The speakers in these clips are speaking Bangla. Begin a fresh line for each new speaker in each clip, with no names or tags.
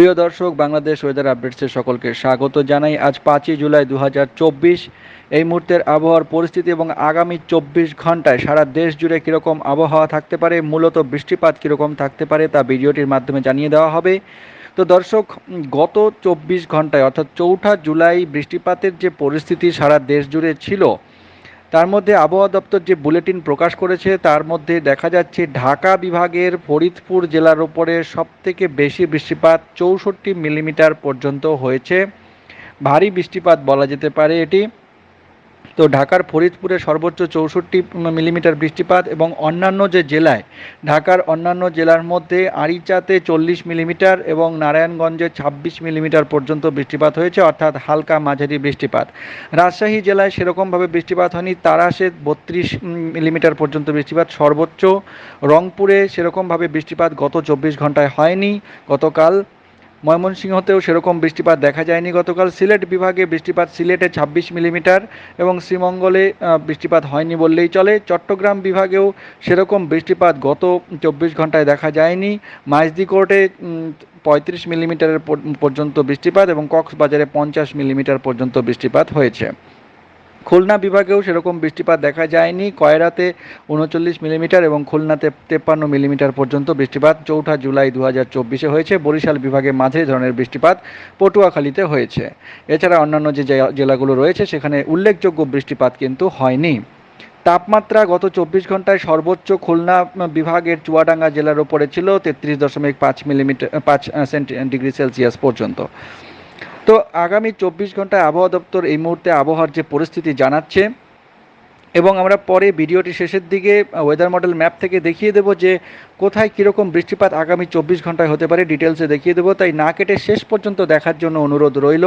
প্রিয় দর্শক, বাংলাদেশ ওয়েদার আপডেটসে সকলকে স্বাগত জানাই। আজ পাঁচই জুলাই দু হাজার চব্বিশ। এই মুহূর্তের আবহাওয়ার পরিস্থিতি এবং আগামী চব্বিশ ঘন্টায় সারা দেশ জুড়ে কীরকম আবহাওয়া থাকতে পারে, মূলত বৃষ্টিপাত কীরকম থাকতে পারে তা ভিডিওটির মাধ্যমে জানিয়ে দেওয়া হবে। তো দর্শক, গত চব্বিশ ঘন্টায় অর্থাৎ চৌঠা জুলাই বৃষ্টিপাতের যে পরিস্থিতি সারা দেশ জুড়ে ছিল তার মধ্যে আবহাওয়া দপ্তর যে বুলেটিন প্রকাশ করেছে, তার মধ্যে দেখা যাচ্ছে ঢাকা বিভাগের ফরিদপুর জেলার ওপরে সবথেকে বেশি বৃষ্টিপাত চৌষট্টি মিলিমিটার পর্যন্ত হয়েছে। ভারী বৃষ্টিপাত বলা যেতে পারে এটি। তো ঢাকার ফরিদপুরে সর্বোচ্চ চৌষট্টি মিলিমিটার বৃষ্টিপাত এবং অন্যান্য যে জেলায়, ঢাকার অন্যান্য জেলার মধ্যে আরিচাতে চল্লিশ মিলিমিটার এবং নারায়ণগঞ্জে ছাব্বিশ মিলিমিটার পর্যন্ত বৃষ্টিপাত হয়েছে, অর্থাৎ হালকা মাঝারি বৃষ্টিপাত। রাজশাহী জেলায় সেরকমভাবে বৃষ্টিপাত হয়নি তারাশে বত্রিশ মিলিমিটার পর্যন্ত বৃষ্টিপাত, সর্বোচ্চ রংপুরে সেরকমভাবে বৃষ্টিপাত গত চব্বিশ ঘন্টায় হয়নি। গতকাল ময়মনসিংহতেও সেরকম বৃষ্টিপাত দেখা যায়নি। গতকাল সিলেট বিভাগে বৃষ্টিপাত সিলেটে ছাব্বিশ মিলিমিটার এবং শ্রীমঙ্গলে বৃষ্টিপাত হয়নি বললেই চলে। চট্টগ্রাম বিভাগেও সেরকম বৃষ্টিপাত গত চব্বিশ ঘন্টায় দেখা যায়নি। মাইজদিকোর্টে পঁয়ত্রিশ মিলিমিটারের পর্যন্ত বৃষ্টিপাত এবং কক্সবাজারে পঞ্চাশ মিলিমিটার পর্যন্ত বৃষ্টিপাত হয়েছে। খুলনা বিভাগেও সেরকম বৃষ্টিপাত দেখা যায়নি। কয়রাতে উনচল্লিশ মিলিমিটার এবং খুলনাতে তেপ্পান্ন মিলিমিটার পর্যন্ত বৃষ্টিপাত। চৌঠা জুলাই দু হাজার চব্বিশে হয়েছে। বরিশাল বিভাগে মাঝে ধরনের বৃষ্টিপাত পটুয়াখালীতে হয়েছে। এছাড়া অন্যান্য যে জেলাগুলো রয়েছে, সেখানে উল্লেখযোগ্য বৃষ্টিপাত কিন্তু হয়নি। তাপমাত্রা গত চব্বিশ ঘন্টায় সর্বোচ্চ খুলনা বিভাগের চুয়াডাঙ্গা জেলার ওপরে ছিল তেত্রিশ দশমিক পাঁচ মিলিমিটার, পাঁচ সেন্টি, ডিগ্রি সেলসিয়াস পর্যন্ত। তো আগামী চব্বিশ ঘন্টায় আবহাওয়া দপ্তর এই মুহূর্তে আবহাওয়ার যে পরিস্থিতি জানাচ্ছে এবং আমরা পরে ভিডিওটি শেষের দিকে ওয়েদার মডেল ম্যাপ থেকে দেখিয়ে দেবো যে কোথায় কীরকম বৃষ্টিপাত আগামী চব্বিশ ঘন্টায় হতে পারে ডিটেলসে দেখিয়ে দেবো। তাই না কেটে শেষ পর্যন্ত দেখার জন্য অনুরোধ রইল।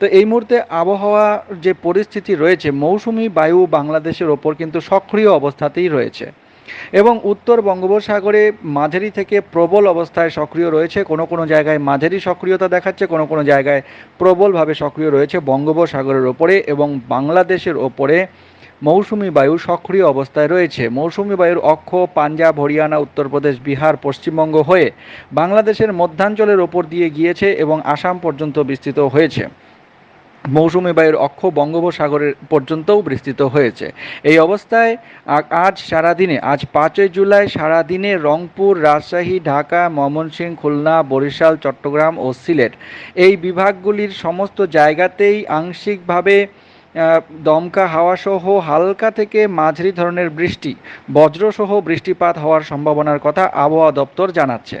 তো এই মুহূর্তে আবহাওয়ার যে পরিস্থিতি রয়েছে, মৌসুমি বায়ু বাংলাদেশের ওপর কিন্তু সক্রিয় অবস্থাতেই রয়েছে। এবং উত্তর বঙ্গোপসাগরে মাঝারি থেকে প্রবল অবস্থায় সক্রিয় রয়েছে। কোনো কোনো জায়গায় মাঝারি সক্রিয়তা দেখাচ্ছে, কোনো কোনো জায়গায় প্রবলভাবে সক্রিয় রয়েছে বঙ্গোপসাগরের ওপরে এবং বাংলাদেশের ওপরে। মৌসুমি বায়ু সক্রিয় অবস্থায় রয়েছে। মৌসুমি বায়ুর অক্ষ পাঞ্জাব, হরিয়ানা, উত্তরপ্রদেশ, বিহার, পশ্চিমবঙ্গ হয়ে বাংলাদেশের মধ্যাঞ্চলের ওপর দিয়ে গিয়েছে এবং আসাম পর্যন্ত বিস্তৃত হয়েছে। মৌসুমি বায়ুর অক্ষ বঙ্গোপসাগরের পর্যন্তও বিস্তৃত হয়েছে। এই অবস্থায় আজ সারাদিনে, আজ পাঁচই জুলাই সারাদিনে রংপুর, রাজশাহী, ঢাকা, ময়মনসিংহ, খুলনা, বরিশাল, চট্টগ্রাম ও সিলেট। এই বিভাগগুলির সমস্ত জায়গাতেই আংশিকভাবে দমকা হাওয়াসহ হালকা থেকে মাঝারি ধরনের বৃষ্টি, বজ্রসহ বৃষ্টিপাত হওয়ার সম্ভাবনার কথা আবহাওয়া দপ্তর জানাচ্ছে।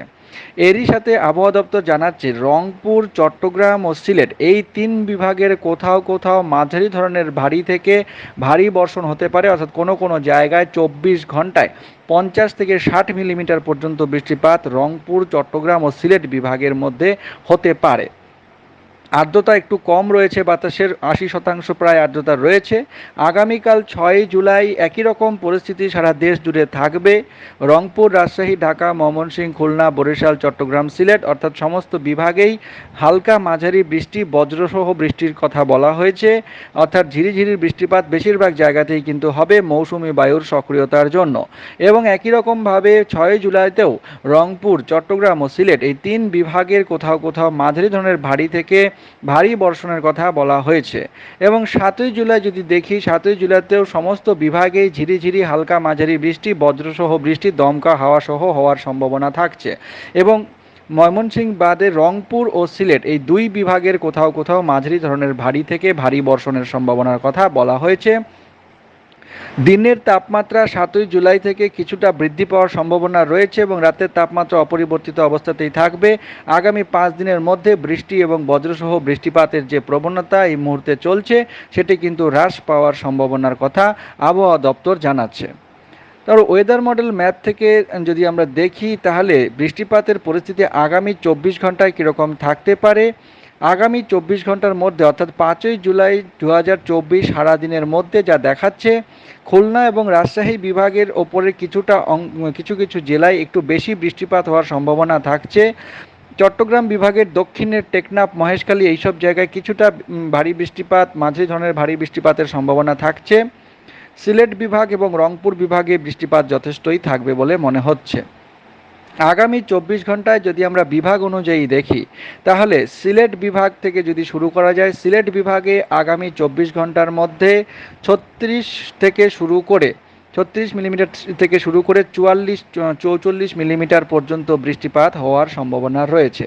এরই সাথে আবহাওয়া দপ্তর জানাচ্ছে, রংপুর, চট্টগ্রাম ও সিলেট এই তিন বিভাগের কোথাও কোথাও মাঝারি ধরনের ভারী থেকে ভারী বর্ষণ হতে পারে। অর্থাৎ কোনো কোনো জায়গায় চব্বিশ ঘন্টায় পঞ্চাশ থেকে ষাট মিলিমিটার পর্যন্ত বৃষ্টিপাত রংপুর, চট্টগ্রাম ও সিলেট বিভাগের মধ্যে হতে পারে। আর্দ্রতা একটু কম রয়েছে, বাতাসের আশি শতাংশ প্রায় আর্দ্রতা রয়েছে। আগামীকাল ছয়ই জুলাই একই রকম পরিস্থিতি সারা দেশ জুড়ে থাকবে। রংপুর, রাজশাহী, ঢাকা, ময়মনসিংহ, খুলনা, বরিশাল, চট্টগ্রাম, সিলেট অর্থাৎ সমস্ত বিভাগেই হালকা মাঝারি বৃষ্টি, বজ্রসহ বৃষ্টির কথা বলা হয়েছে। অর্থাৎ ঝিরিঝিরি বৃষ্টিপাত বেশিরভাগ জায়গাতেই কিন্তু হবে মৌসুমি বায়ুর সক্রিয়তার জন্য। এবং একই রকমভাবে ছয়ই জুলাইতেও রংপুর, চট্টগ্রাম ও সিলেট এই তিন বিভাগের কোথাও কোথাও মাঝারি ধরনের ভারী থেকে ভারী বর্ষণের কথা বলা হয়েছে। এবং সাতই জুলাই যদি দেখি, সাতই জুলাইতেও সমস্ত বিভাগেই ঝিরিঝিরি হালকা মাঝারি বৃষ্টি, বজ্রসহ বৃষ্টি, দমকা হাওয়া সহ হওয়ার সম্ভাবনা থাকছে। এবং ময়মনসিংহ বাদে রংপুর ও সিলেট এই দুই বিভাগের কোথাও কোথাও মাঝারি ধরনের ভারী থেকে ভারী বর্ষণের সম্ভাবনার কথা বলা হয়েছে। দিনের তাপমাত্রা সাতই জুলাই থেকে কিছুটা বৃদ্ধি পাওয়ার সম্ভাবনা রয়েছে এবং রাতের তাপমাত্রা অপরিবর্তিত অবস্থাতেই থাকবে। আগামী পাঁচ দিনের মধ্যে বৃষ্টি এবং বজ্রসহ বৃষ্টিপাতের যে প্রবণতা এই মুহূর্তে চলছে, সেটি কিন্তু হ্রাস পাওয়ার সম্ভাবনার কথা আবহাওয়া দপ্তর জানাচ্ছে। তার ওয়েদার মডেল ম্যাপ থেকে যদি আমরা দেখি, তাহলে বৃষ্টিপাতের পরিস্থিতি আগামী চব্বিশ ঘন্টায় কীরকম থাকতে পারে? আগামী চব্বিশ ঘণ্টার মধ্যে, অর্থাৎ পাঁচই জুলাই দু হাজার চব্বিশ সারাদিনের মধ্যে যা দেখাচ্ছে, খুলনা এবং রাজশাহী বিভাগের ওপরে কিছুটা কিছু কিছু জেলায় একটু বেশি বৃষ্টিপাত হওয়ার সম্ভাবনা থাকছে। চট্টগ্রাম বিভাগের দক্ষিণের টেকনাফ, মহেশখালী এইসব জায়গায় কিছুটা ভারী বৃষ্টিপাত মাঝে ধরনের ভারী বৃষ্টিপাতের সম্ভাবনা থাকছে। সিলেট বিভাগ এবং রংপুর বিভাগে বৃষ্টিপাত যথেষ্টই থাকবে বলে মনে হচ্ছে। আগামী চব্বিশ ঘন্টায় যদি আমরা বিভাগ অনুযায়ী দেখি, তাহলে সিলেট বিভাগ থেকে যদি শুরু করা যায়, সিলেট বিভাগে আগামী চব্বিশ ঘণ্টার মধ্যে ছত্রিশ থেকে শুরু করে, ছত্রিশ মিলিমিটার থেকে শুরু করে চুয়াল্লিশ, চৌচল্লিশ মিলিমিটার পর্যন্ত বৃষ্টিপাত হওয়ার সম্ভাবনা রয়েছে।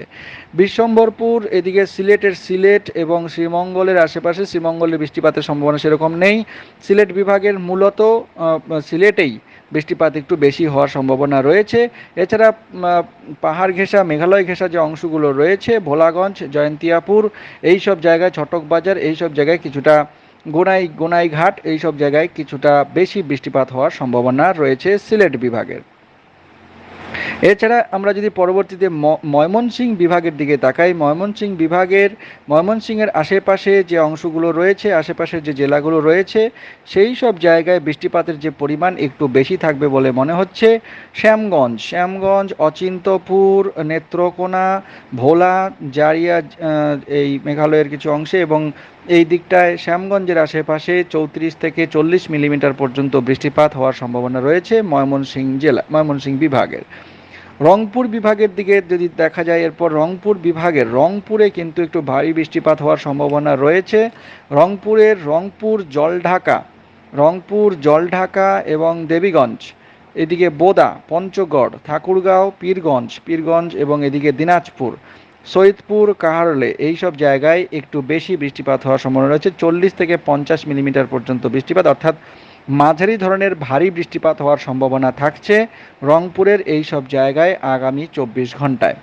বিশ্বম্বরপুর, এদিকে সিলেটের সিলেট এবং শ্রীমঙ্গলের আশেপাশে শ্রীমঙ্গলের বৃষ্টিপাতের সম্ভাবনা সেরকম নেই। সিলেট বিভাগের মূলত সিলেটেই বৃষ্টিপাত একটু বেশি হওয়ার সম্ভাবনা রয়েছে। এছাড়া পাহাড় ঘেঁষা, মেঘালয় ঘেঁষা যে অংশগুলো রয়েছে, ভোলাগঞ্জ, জয়ন্তিয়াপুর এই সব জায়গায় ছটক বাজার এই সব জায়গায় কিছুটা গোনাই, গোনাইঘাট এই সব জায়গায় কিছুটা বেশি বৃষ্টিপাত হওয়ার সম্ভাবনা রয়েছে সিলেট বিভাগের। এছাড়া আমরা যদি পরবর্তীতে ময়মনসিংহ বিভাগের দিকে তাকাই, ময়মনসিংহ বিভাগের, ময়মনসিংহের আশেপাশে যে অংশগুলো রয়েছে, আশেপাশের যে জেলাগুলো রয়েছে, সেই সব জায়গায় বৃষ্টিপাতের যে পরিমাণ একটু বেশি থাকবে বলে মনে হচ্ছে। শ্যামগঞ্জ শ্যামগঞ্জ, অচিন্তপুর, নেত্রকোনা, ভোলা, জারিয়া এই মেঘালয়ের কিছু অংশে এবং এই দিকটায় শ্যামগঞ্জের আশেপাশে চৌত্রিশ থেকে চল্লিশ মিলিমিটার পর্যন্ত বৃষ্টিপাত হওয়ার সম্ভাবনা রয়েছে ময়মনসিংহ জেলা, ময়মনসিংহ বিভাগের। রংপুর বিভাগের দিকে যদি দেখা যায়, এরপর রংপুর বিভাগের, রংপুরে কিন্তু একটু ভারী বৃষ্টিপাত হওয়ার সম্ভাবনা রয়েছে। রংপুরের রংপুর, জলঢাকা রংপুর, জলঢাকা এবং দেবীগঞ্জ, এদিকে বোদা, পঞ্চগড়, ঠাকুরগাঁও, পীরগঞ্জ পীরগঞ্জ এবং এদিকে দিনাজপুর, সৈয়দপুর, কাহারলে এই সব জায়গায় একটু বেশি বৃষ্টিপাত হওয়ার সম্ভাবনা রয়েছে। চল্লিশ থেকে পঞ্চাশ মিলিমিটার পর্যন্ত বৃষ্টিপাত, অর্থাৎ মাঝারি ধরনের ভারী বৃষ্টিপাত হওয়ার সম্ভাবনা থাকছে রংপুরের এই সব জায়গায় আগামী চব্বিশ ঘন্টায়।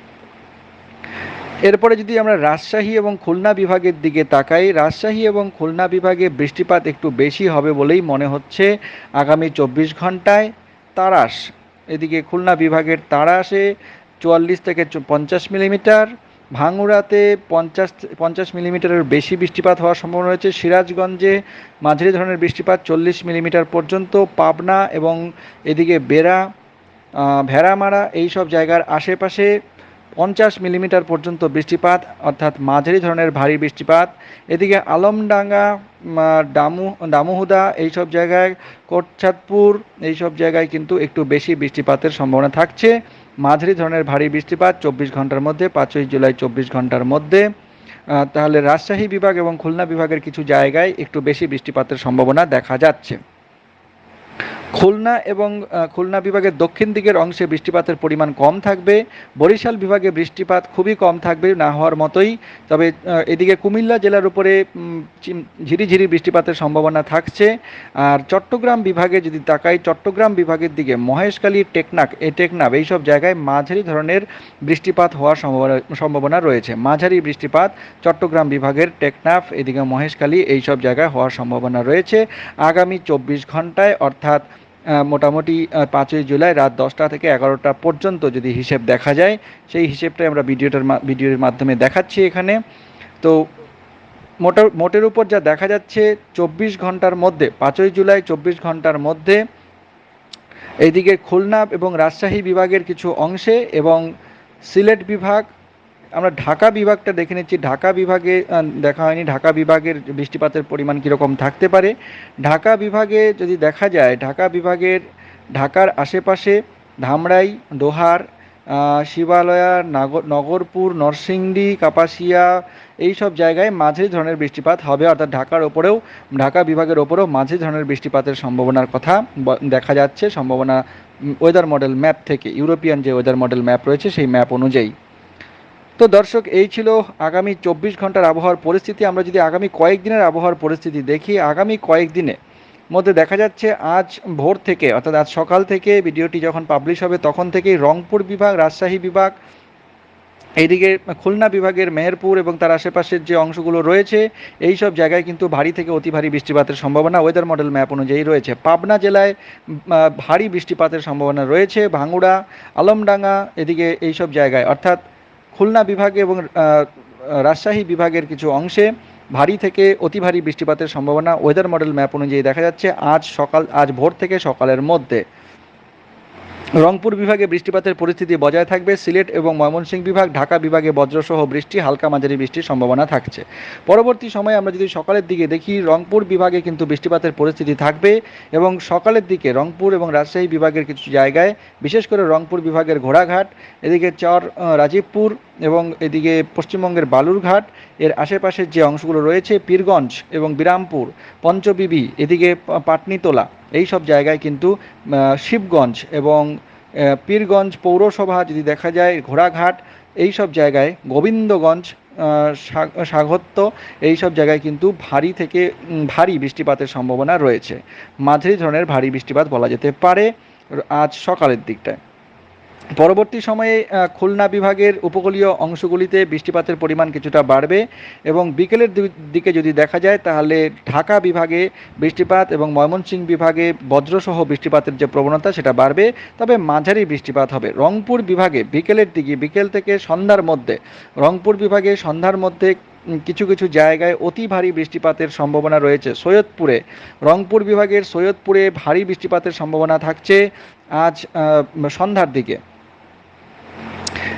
এরপরে যদি আমরা রাজশাহী এবং খুলনা বিভাগের দিকে তাকাই, রাজশাহী এবং খুলনা বিভাগে বৃষ্টিপাত একটু বেশি হবে বলেই মনে হচ্ছে আগামী চব্বিশ ঘন্টায়। তারাস, এদিকে খুলনা বিভাগের তারাসে চুয়াল্লিশ থেকে পঞ্চাশ মিলিমিটার ভাঙুড়াতে পঞ্চাশ পঞ্চাশ মিলিমিটারের বেশি বৃষ্টিপাত হওয়ার সম্ভাবনা রয়েছে। সিরাজগঞ্জে মাঝারি ধরনের বৃষ্টিপাত চল্লিশ মিলিমিটার পর্যন্ত। পাবনা এবং এদিকে বেড়া ভেড়ামারা এই সব জায়গার আশেপাশে পঞ্চাশ মিলিমিটার পর্যন্ত বৃষ্টিপাত, অর্থাৎ মাঝারি ধরনের ভারী বৃষ্টিপাত। এদিকে আলমডাঙ্গা ডামু দামুহুদা এইসব জায়গায় কোটচাঁদপুর এইসব জায়গায় কিন্তু একটু বেশি বৃষ্টিপাতের সম্ভাবনা থাকছে। মাঝারি ধরনের ভারী বৃষ্টিপাত চব্বিশ ঘণ্টার মধ্যে, পাঁচই জুলাই চব্বিশ ঘণ্টার মধ্যে। তাহলে রাজশাহী বিভাগ এবং খুলনা বিভাগের কিছু জায়গায় একটু বেশি বৃষ্টিপাতের সম্ভাবনা দেখা যাচ্ছে। খুলনা এবং খুলনা বিভাগের দক্ষিণ দিকের অংশে বৃষ্টিপাতের পরিমাণ কম থাকবে। বরিশাল বিভাগে বৃষ্টিপাত খুবই কম থাকবে না হওয়ার মতোই। তবে এদিকে কুমিল্লা জেলার উপরে ঝিরিঝিরি বৃষ্টিপাতের সম্ভাবনা থাকছে। আর চট্টগ্রাম বিভাগে যদি তাকাই, চট্টগ্রাম বিভাগের দিকে মহেশখালী টেকনাক এ, টেকনাফ এইসব জায়গায় মাঝারি ধরনের বৃষ্টিপাত হওয়ার সম্ভাবনা সম্ভাবনা রয়েছে। মাঝারি বৃষ্টিপাত চট্টগ্রাম বিভাগের টেকনাফ, এদিকে মহেশখালী এইসব জায়গায় হওয়ার সম্ভাবনা রয়েছে। আগামী চব্বিশ ঘন্টায় অর্থাৎ মোটামুটি পাঁচই জুলাই রাত দশটা থেকে এগারোটা পর্যন্ত যদি হিসেব দেখা যায়, সেই হিসেবটাই আমরা ভিডিওটার ভিডিওর মাধ্যমে দেখাচ্ছি এখানে। তো মোটার, মোটের উপর যা দেখা যাচ্ছে, চব্বিশ ঘণ্টার মধ্যে, পাঁচই জুলাই চব্বিশ ঘণ্টার মধ্যে, এইদিকে খুলনা এবং রাজশাহী বিভাগের কিছু অংশে এবং সিলেট বিভাগ আমরা ঢাকা বিভাগটা দেখে নিচ্ছি। ঢাকা বিভাগে দেখা হয়নি। ঢাকা বিভাগের বৃষ্টিপাতের পরিমাণ কীরকম থাকতে পারে। ঢাকা বিভাগে যদি দেখা যায়, ঢাকা বিভাগের, ঢাকার আশেপাশে ধামরাই, দোহার শিবালয়া, নাগর, নগরপুর, নরসিংদী, কাপাসিয়া এই সব জায়গায় মাঝে ধরনের বৃষ্টিপাত হবে। অর্থাৎ ঢাকার ওপরেও, ঢাকা বিভাগের ওপরেও মাঝে ধরনের বৃষ্টিপাতের সম্ভাবনার কথা দেখা যাচ্ছে। সম্ভাবনা ওয়েদার মডেল ম্যাপ থেকে ইউরোপিয়ান যে ওয়েদার মডেল ম্যাপ রয়েছে, সেই ম্যাপ অনুযায়ী। তো দর্শক, এই ছিল আগামী চব্বিশ ঘণ্টার আবহাওয়ার পরিস্থিতি। আমরা যদি আগামী কয়েকদিনের আবহাওয়ার পরিস্থিতি দেখি, আগামী কয়েকদিনে মধ্যে দেখা যাচ্ছে আজ ভোর থেকে, অর্থাৎ আজ সকাল থেকে ভিডিওটি যখন পাবলিশ হবে, তখন থেকেই রংপুর বিভাগ, রাজশাহী বিভাগ, এইদিকে খুলনা বিভাগের মেহেরপুর এবং তার আশেপাশের যে অংশগুলো রয়েছে, এই সব জায়গায় কিন্তু ভারী থেকে অতি ভারী বৃষ্টিপাতের সম্ভাবনা। ওয়েদার মডেল ম্যাপ অনুযায়ী রয়েছে। পাবনা জেলায় ভারী বৃষ্টিপাতের সম্ভাবনা রয়েছে। ভাঙ্গুড়া আলমডাঙ্গা, এদিকে এই সব জায়গায়। অর্থাৎ খুলনা বিভাগে এবং রাজশাহী বিভাগের কিছু অংশে ভারী থেকে অতি ভারী বৃষ্টিপাতের সম্ভাবনা। ওয়েদার মডেল ম্যাপ অনুযায়ী দেখা যাচ্ছে, আজ সকাল, আজ ভোর থেকে সকালের মধ্যে। রংপুর বিভাগে বৃষ্টিপাতের পরিস্থিতি বজায় থাকবে। সিলেট এবং ময়মনসিংহ বিভাগ, ঢাকা বিভাগে বজ্রসহ বৃষ্টি, হালকা মাঝারি বৃষ্টির সম্ভাবনা থাকছে। পরবর্তী সময়ে আমরা যদি সকালের দিকে দেখি, রংপুর বিভাগে কিন্তু বৃষ্টিপাতের পরিস্থিতি থাকবে এবং সকালের দিকে রংপুর এবং রাজশাহী বিভাগের কিছু জায়গায়, বিশেষ করে রংপুর বিভাগের ঘোড়াঘাট, এদিকে চর রাজীবপুর এবং এদিকে পশ্চিমবঙ্গের বালুরঘাট, এর আশেপাশের যে অংশগুলো রয়েছে, পীরগঞ্জ এবং বিরামপুর, পঞ্চবিবি, এদিকে পাটনিতলা এই সব জায়গায় কিন্তু শিবগঞ্জ এবং পীরগঞ্জ পৌরসভা যদি দেখা যায়, ঘোড়াঘাট, এই সব জায়গায় গোবিন্দগঞ্জ স্বাগত্য এই সব জায়গায় কিন্তু ভারী থেকে ভারী বৃষ্টিপাতের সম্ভাবনা রয়েছে। মাঝারি ধরনের ভারী বৃষ্টিপাত বলা যেতে পারে, আজ সকালের দিকটায়। পরবর্তী সময়ে খুলনা বিভাগের উপকূলীয় অংশগুলিতে বৃষ্টিপাতের পরিমাণ কিছুটা বাড়বে এবং বিকেলের দিকে যদি দেখা যায়, তাহলে ঢাকা বিভাগে বৃষ্টিপাত এবং ময়মনসিংহ বিভাগে বজ্রসহ বৃষ্টিপাতের যে প্রবণতা, সেটা বাড়বে। তবে মাঝারি বৃষ্টিপাত হবে। রংপুর বিভাগে বিকেলের দিকে, বিকেল থেকে সন্ধ্যার মধ্যে, রংপুর বিভাগে সন্ধ্যার মধ্যে কিছু কিছু জায়গায় অতি ভারী বৃষ্টিপাতের সম্ভাবনা রয়েছে। সৈয়দপুরে, রংপুর বিভাগের সৈয়দপুরে ভারী বৃষ্টিপাতের সম্ভাবনা থাকছে আজ সন্ধ্যার দিকে।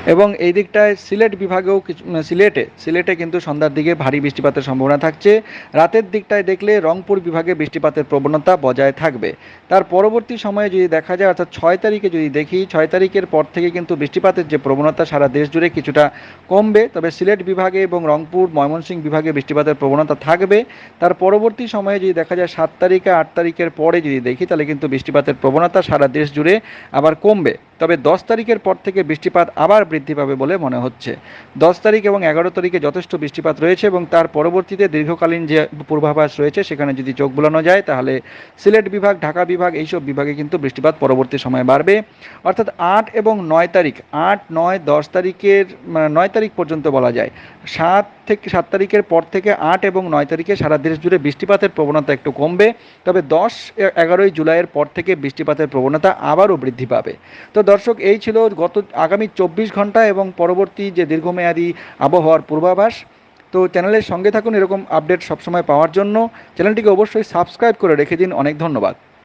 এবং এই দিকটায় সিলেট বিভাগেও কিছু সিলেটে সিলেটে কিন্তু সন্ধ্যার দিকে ভারী বৃষ্টিপাতের সম্ভাবনা থাকছে। রাতের দিকটায় দেখলে রংপুর বিভাগে বৃষ্টিপাতের প্রবণতা বজায় থাকবে। তার পরবর্তী সময়ে যদি দেখা যায়, অর্থাৎ ছয় তারিখে যদি দেখি, ছয় তারিখের পর থেকে কিন্তু বৃষ্টিপাতের যে প্রবণতা সারা দেশ জুড়ে কিছুটা কমবে। তবে সিলেট বিভাগে এবং রংপুর, ময়মনসিংহ বিভাগে বৃষ্টিপাতের প্রবণতা থাকবে। তার পরবর্তী সময়ে যদি দেখা যায়, সাত তারিখে, আট তারিখের পরে যদি দেখি, তাহলে কিন্তু বৃষ্টিপাতের প্রবণতা সারা দেশ জুড়ে আবার কমবে। তবে দশ তারিখের পর থেকে বৃষ্টিপাত আবার বৃদ্ধি পাবে বলে মনে হচ্ছে। দশ তারিখ এবং এগারো তারিখে যথেষ্ট বৃষ্টিপাত রয়েছে এবং তার পরবর্তীতে দীর্ঘকালীন যে পূর্বাভাস রয়েছে, সেখানে যদি চোখ বোলানো যায়, তাহলে সিলেট বিভাগ, ঢাকা বিভাগ, এইসব বিভাগে কিন্তু বৃষ্টিপাত পরবর্তী সময়ে বাড়বে। অর্থাৎ আট এবং নয় তারিখ, আট, নয়, দশ তারিখের মানে নয় তারিখ পর্যন্ত বলা যায়। সাত থেকে সাত তারিখের পর থেকে আট এবং নয় তারিখে সারা দেশ জুড়ে বৃষ্টিপাতের প্রবণতা একটু কমবে, তবে দশ এগারোই জুলাইয়ের পর থেকে বৃষ্টিপাতের প্রবণতা আবারও বৃদ্ধি পাবে। তো দর্শক, এই ছিল গত আগামী চব্বিশ ঘণ্টা এবং পরবর্তী যে দীর্ঘমেয়াদী আবহাওয়ার পূর্বাভাস। তো চ্যানেলের সঙ্গে থাকুন, এরকম আপডেট সবসময় পাওয়ার জন্য। চ্যানেলটিকে অবশ্যই সাবস্ক্রাইব করে রেখে দিন। অনেক ধন্যবাদ।